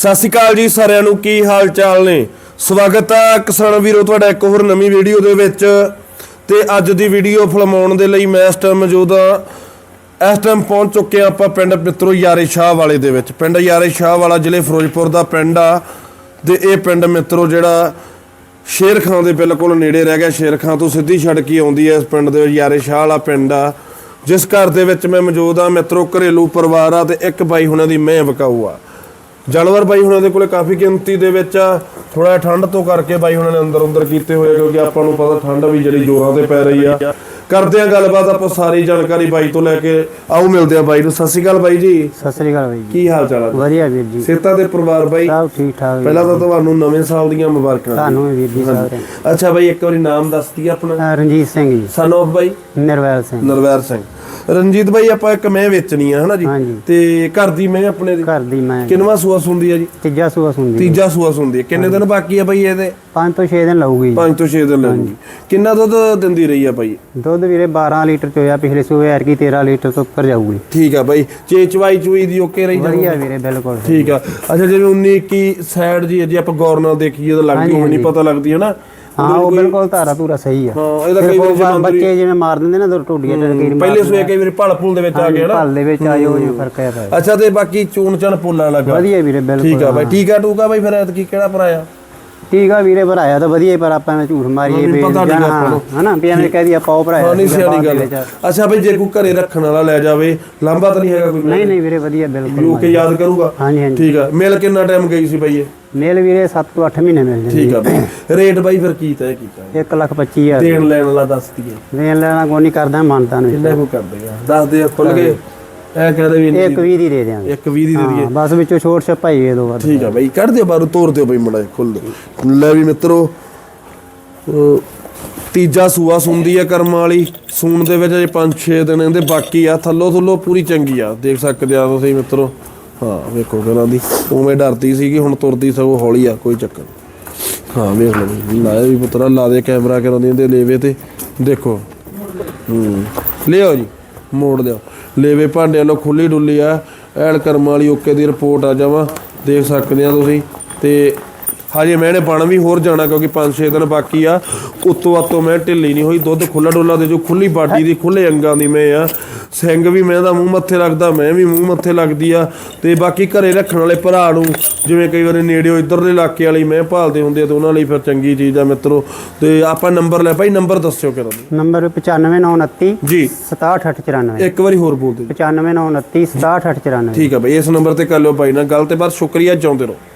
ਸਤਿ ਸ਼੍ਰੀ ਅਕਾਲ ਜੀ ਸਾਰਿਆਂ ਨੂੰ, ਕੀ ਹਾਲ ਚਾਲ ਨੇ? ਸਵਾਗਤ ਹੈ ਕਿਸਾਨ ਵੀਰੋ, ਤੁਹਾਡਾ ਇੱਕ ਹੋਰ ਨਵੀਂ ਵੀਡੀਓ ਦੇ ਵਿੱਚ। ਤੇ ਅੱਜ ਦੀ ਵੀਡੀਓ ਫਿਲਮਾਉਣ ਦੇ ਲਈ ਮੈਂ ਇਸ ਟਾਈਮ ਮੌਜੂਦ ਹਾਂ। ਇਸ ਟਾਈਮ ਪਹੁੰਚ ਚੁੱਕੇ ਹਾਂ ਆਪਾਂ ਪਿੰਡ ਮਿੱਤਰੋ ਯਾਰੇ ਸ਼ਾਹ ਵਾਲੇ ਦੇ ਵਿੱਚ। ਪਿੰਡ ਯਾਰੇ ਸ਼ਾਹ ਵਾਲਾ ਜ਼ਿਲ੍ਹੇ ਫਿਰੋਜ਼ਪੁਰ ਦਾ ਪਿੰਡ ਆ। ਤੇ ਇਹ ਪਿੰਡ ਮਿੱਤਰੋ ਜਿਹੜਾ ਸ਼ੇਰ ਖਾਂ ਦੇ ਬਿਲਕੁਲ ਨੇੜੇ ਰਹਿ ਗਿਆ। ਸ਼ੇਰ ਖਾਂ ਤੋਂ ਸਿੱਧੀ ਸੜਕ ਹੀ ਆਉਂਦੀ ਹੈ ਇਸ ਪਿੰਡ ਦੇ ਵਿੱਚ, ਯਾਰੇ ਸ਼ਾਹ ਵਾਲਾ ਪਿੰਡ ਆ। ਜਿਸ ਘਰ ਦੇ ਵਿੱਚ ਮੈਂ ਮੌਜੂਦ ਆ ਮਿੱਤਰੋ, ਘਰੇਲੂ ਪਰਿਵਾਰ ਆ ਤੇ ਇੱਕ ਬਾਈ ਉਹਨਾਂ ਦੀ ਮੈਂ ਵਿਕਾਊ ਆ। ਜਾਨਵਰ ਬਾਈ ਹੁਣਾਂ ਦੇ ਕੋਲੇ ਕਾਫੀ ਗਿਣਤੀ ਦੇ ਵਿੱਚ ਥੋੜਾ ਠੰਡ ਤੋਂ ਕਰਕੇ ਬਾਈ ਹੁਣਾਂ ਨੇ ਅੰਦਰ ਅੰਦਰ ਕੀਤੇ ਹੋਏ ਕਿਉਂਕਿ ਆਪਾਂ ਨੂੰ ਪਤਾ ਠੰਡ ਵੀ ਜਿਹੜੀ ਜ਼ੋਰਾਂ ਤੇ ਪੈ ਰਹੀ ਆ। ਕਰਦੇ ਆ ਗੱਲਬਾਤ ਆਪਾਂ ਸਾਰੀ ਜਾਣਕਾਰੀ ਬਾਈ ਤੋਂ ਲੈ ਕੇ ਆਓ ਮਿਲਦੇ ਆ ਬਾਈ ਨੂੰ। ਸਤਿ ਸ਼੍ਰੀ ਅਕਾਲ ਬਾਈ ਜੀ। ਸਤਿ ਸ੍ਰੀ ਅਕਾਲ ਬਾਈ ਜੀ। ਕੀ ਹਾਲ ਚਾਲ ਆ? ਵਧੀਆ ਵੀਰ ਜੀ। ਸੇਤਾ ਦੇ ਪਰਿਵਾਰ ਬਾਈ? ਸਭ ਠੀਕ ਠਾਕ ਵੀਰ। ਪਹਿਲਾਂ ਤਾਂ ਤੁਹਾਨੂੰ ਨਵੇਂ ਸਾਲ ਦੀਆਂ ਮੁਬਾਰਕਾਂ ਤੁਹਾਨੂੰ ਵੀ ਵੀਰ ਜੀ ਸਾਰੇ ਅੱਛਾ ਬਾਈ ਇੱਕ ਵਾਰੀ ਨਾਮ ਦੱਸ ਦਈਏ ਆਪਣਾ। ਰਣਜੀਤ ਸਿੰਘ ਜੀ। ਸਨ ਆਫ ਬਾਈ? ਨਿਰਵੈਲ ਸਿੰਘ। ਨਰਵੈਰ ਸਿੰਘ। ਰਣਜੀਤ ਬਾਈ ਆਪਾਂ ਇੱਕ ਮੈਂ ਵੇਚਣੀ ਆ ਹਨਾ ਜੀ? ਹਾਂਜੀ। ਤੇ ਘਰ ਦੀ ਮੈਂ ਆਪਣੇ ਦੀ ਘਰ ਦੀ ਮੈਂ ਕਿੰਨਵਾ ਸੂਆ ਸੁੰਦੀ ਆ ਜੀ? ਤੀਜਾ ਸੂਆ ਸੁਣਦੀ ਤੀਜਾ ਸੂਆ ਸੁੰਦੀ ਆ। ਕਿੰਨੇ ਦਿਨ ਬਾਕੀ ਆ ਬਾਈ ਇਹਦੇ? ਪੰਜ ਤੋਂ 6 ਦਿਨ ਲਾਊਗੀ 5 ਤੋਂ 6 ਦਿਨ ਲੱਗੂਗੀ ਕਿੰਨਾ ਦੁੱਧ ਦਿੰਦੀ ਰਹੀ ਆ ਬਾਈ? ਦੁੱਧ ਵੀਰੇ 12 ਲੀਟਰ ਚੋਇਆ ਪਿਛਲੇ ਸੂਏ ਐਰ ਕੀ 13 ਲੀਟਰ ਤੋਂ ਉੱਪਰ ਜਾਊਗੀ। ਠੀਕ ਆ ਬਾਈ। ਚੇ ਚਵਾਈ ਚੂਈ ਦੀ ਓਕੇ ਰਹੀ ਜਾਊ? ਵਧੀਆ ਵੀਰੇ ਬਿਲਕੁਲ। ਠੀਕ ਆ। ਅੱਛਾ ਜਿਵੇਂ 19 21 ਸਾਈਡ ਜੀ ਜੇ ਆਪਾਂ ਗੌਰ ਨਾਲ ਦੇਖੀਏ ਤਾਂ ਲੱਗਦੀ ਹੋਣੀ ਪਤਾ ਲੱਗਦੀ ਹੈ ਨਾ ਹਾਂ ਉਹ ਬਿਲਕੁਲ ਧਾਰਾ ਧੂਰਾ ਸਹੀ ਆ। ਹਾਂ ਇਹਦਾ ਕਈ ਵਾਰ ਬੱਚੇ ਜਿਵੇਂ ਮਾਰ ਦਿੰਦੇ ਨਾ ਦੋ ਟੋਡੀਆਂ ਟੜਕੀਰ ਪਹਿਲੇ ਸੂਏ ਕਈ ਵਾਰੀ ਭਲ ਭੁਲ ਦੇ ਵਿੱਚ ਆ ਗਿਆ ਨਾ। ਭਲ ਦੇ ਵਿੱਚ ਆਇਓ ਜਿਵੇਂ ਫ਼ਰਕ ਆ ਪਿਆ ਅੱਛਾ ਤੇ ਬਾਕੀ ਚੂਨ ਚਣ ਪੁੱਲਾਂ ਲੱਗਾ। ਵਧੀਆ ਵੀਰੇ ਬਿਲਕੁਲ ਠੀਕ ਆ ਬਾਈ ਠੀਕ ਆ ਟੂਕਾ ਬਾਈ ਫਿਰ ਐਤਕੀ ਕਿਹੜਾ ਭਰਾਇਆ ਠੀਕ ਆ ਵੀਰੇ ਭਰਾਇਆ ਤਾਂ ਵਧੀਆ ਹੀ, ਪਰ ਆਪਾਂ ਝੂਠ ਮਾਰੀਏ ਵੀ ਪਤਾ ਨਹੀਂ ਆਪਾਂ ਨੂੰ। ਹਨਾ ਵੀ ਐਵੇਂ ਕਹਿ ਦੀ ਆਪਾਂ ਉਹ ਭਰਾਇਆ ਨਹੀਂ ਸਿਆਣੀ ਗੱਲ। ਅੱਛਾ ਬਾਈ ਜੇ ਕੋਈ ਘਰੇ ਰੱਖਣ ਵਾਲਾ ਲੈ ਜਾਵੇ ਲਾਂਬਾ ਤਾਂ ਨਹੀਂ ਹੈਗਾ ਕੋਈ ਨਹੀਂ ਨਹੀਂ ਵੀਰੇ ਵਧੀਆ ਬਿਲਕੁਲ ਲੋਕ ਯਾਦ ਕਰੂਗਾ? ਹਾਂਜੀ ਹਾਂਜੀ। ਠੀਕ ਆ। ਮਿਲ ਕਿੰਨਾ ਟਾਈਮ ਗਈ ਸੀ ਬਾਈ ਇਹ? ਮੇਲ ਵੀਰੇ 7 ਤੋਂ 8 ਮਹੀਨੇ ਮਿਲ ਜਾਂਦੇ ਠੀਕ ਆ ਬਾਈ। ਰੇਟ ਬਾਈ ਫਿਰ ਕੀ ਤੈਅ ਕੀਤਾ? 1 ਲੱਖ 25 ਹਜ਼ਾਰ। ਦੇਣ ਲੈਣ ਵਾਲਾ ਦੱਸ ਦਈਏ। ਦੇਣ ਲੈਣਾ ਕੋਈ ਨਹੀਂ ਕਰਦਾ ਮਾਨਤਾ ਨੂੰ ਕਿੰਨਾ ਕੋ ਕਰਦੇ ਆ? ਦੱਸ ਦੇ ਖੁੱਲ ਕੇ ਐ ਕਹਦੇ ਵੀ ਇੱਕ 20 ਦੀ ਦੇ ਦਿਆਂਗੇ। ਇੱਕ 20 ਦੀ ਦੇ ਦਈਏ। ਬਸ ਵਿੱਚੋਂ ਛੋਟ ਛਪਾਈ ਇਹ ਦੋ ਵਾਰ। ਠੀਕ ਆ ਬਾਈ ਕੱਢ ਦਿਓ ਬਾਹਰੋਂ ਤੋੜ ਦਿਓ ਬਾਈ ਮੜਾ ਖੁੱਲ ਦਿਓ। ਲੈ ਵੀ ਮਿੱਤਰੋ ਅਹ ਤੀਜਾ ਸੂਆ ਸੁੰਦੀ ਆ ਕਰਮ ਵਾਲੀ। ਸੂਣ ਦੇ ਵਿੱਚ ਅਜੇ 5-6 ਦਿਨ ਇਹਦੇ ਬਾਕੀ ਆ। ਥੱਲੋ ਥੱਲੋ ਪੂਰੀ ਚੰਗੀ ਆ। ਦੇਖ ਸਕਦੇ ਆ ਤੁਸੀਂ ਮਿੱਤਰੋ। ਹਾਂ ਵੇਖੋ ਕਰਾਂ ਦੀ। ਉਵੇਂ ਡਰਦੀ ਸੀਗੀ ਹੁਣ ਤੁਰਦੀ ਸਗੋਂ ਹੌਲੀ ਆ ਕੋਈ ਚੱਕਰ। ਹਾਂ ਵੇਖ ਲਓ ਲਾਇਆ ਵੀ ਪੁੱਤਰਾ ਲਾ ਦੇ ਕੈਮਰਾ ਕਰਾਂ ਦੀ ਇਹਦੇ ਲੇਵੇ ਤੇ। ਦੇਖੋ। ਹੂੰ। ਲਿਓ ਜੀ ਮੋੜ ਦਿਓ। ਲੇਵੇ ਭਾਂਡਿਆਂ ਨੂੰ ਖੁੱਲੀ ਡੁੱਲੀ ਆ। ਐਲ ਕਰਮ ਵਾਲੀ ਓਕੇ ਦੀ ਰਿਪੋਰਟ ਆ ਜਾਵਾ। ਦੇਖ ਸਕਦੇ ਆ ਤੁਸੀਂ। ਤੇ ਹਜੇ ਮੈਨੇ ਪਾਣਾ ਵੀ ਹੋਰ ਜਾਣਾ ਕਿਉਂਕਿ 5-6 ਦਿਨ ਬਾਕੀ ਆ। ਉਤੋਂ ਆਤੋਂ ਮੈਂ ਢਿੱਲੀ ਨਹੀਂ ਹੋਈ। ਦੁੱਧ ਖੁੱਲਾ ਡੋਲਾ ਦੇ ਜੋ ਖੁੱਲੀ ਬਾਡੀ ਦੀ ਖੁੱਲੇ ਅੰਗਾਂ ਦੀ ਮੈਂ ਆ। ਸਿੰਘ ਵੀ ਮੈਂ ਦਾ ਮੂੰਹ ਮੱਥੇ ਲੱਗਦਾ ਮੈਂ ਵੀ ਮੂੰਹ ਮੱਥੇ ਲੱਗਦੀ ਆ। ਤੇ ਬਾਕੀ ਘਰੇ ਰੱਖਣ ਵਾਲੇ ਭਰਾ ਨੂੰ ਜਿਵੇਂ ਕਈ ਵਾਰੀ ਨੇੜਿਓ ਇੱਧਰਲੇ ਇਲਾਕੇ ਵਾਲੀ ਮੈਂ ਭਾਲਦੇ ਹੁੰਦੇ ਆ ਤੇ ਉਹਨਾਂ ਲਈ ਫਿਰ ਚੰਗੀ ਚੀਜ਼ ਆ ਮਿੱਤਰੋ। ਤੇ ਆਪਾਂ ਨੰਬਰ ਲੈ ਭਾਈ ਨੰਬਰ ਦੱਸਿਓ ਕਿਹੜਾ ਨੰਬਰ 95929 ਜੀ। 67894 ਇੱਕ ਵਾਰੀ ਹੋਰ ਬੋਲ ਦਿਓ। 95929 67894 ਠੀਕ ਆ ਬਈ ਇਸ ਨੰਬਰ ਤੇ ਕਰ ਲਿਓ ਬਾਈ ਨਾਲ ਗੱਲ ਤੇ ਬਾਅਦ ਸ਼ੁਕਰੀਆ ਚਾਹੁੰਦੇ ਰਹੋ।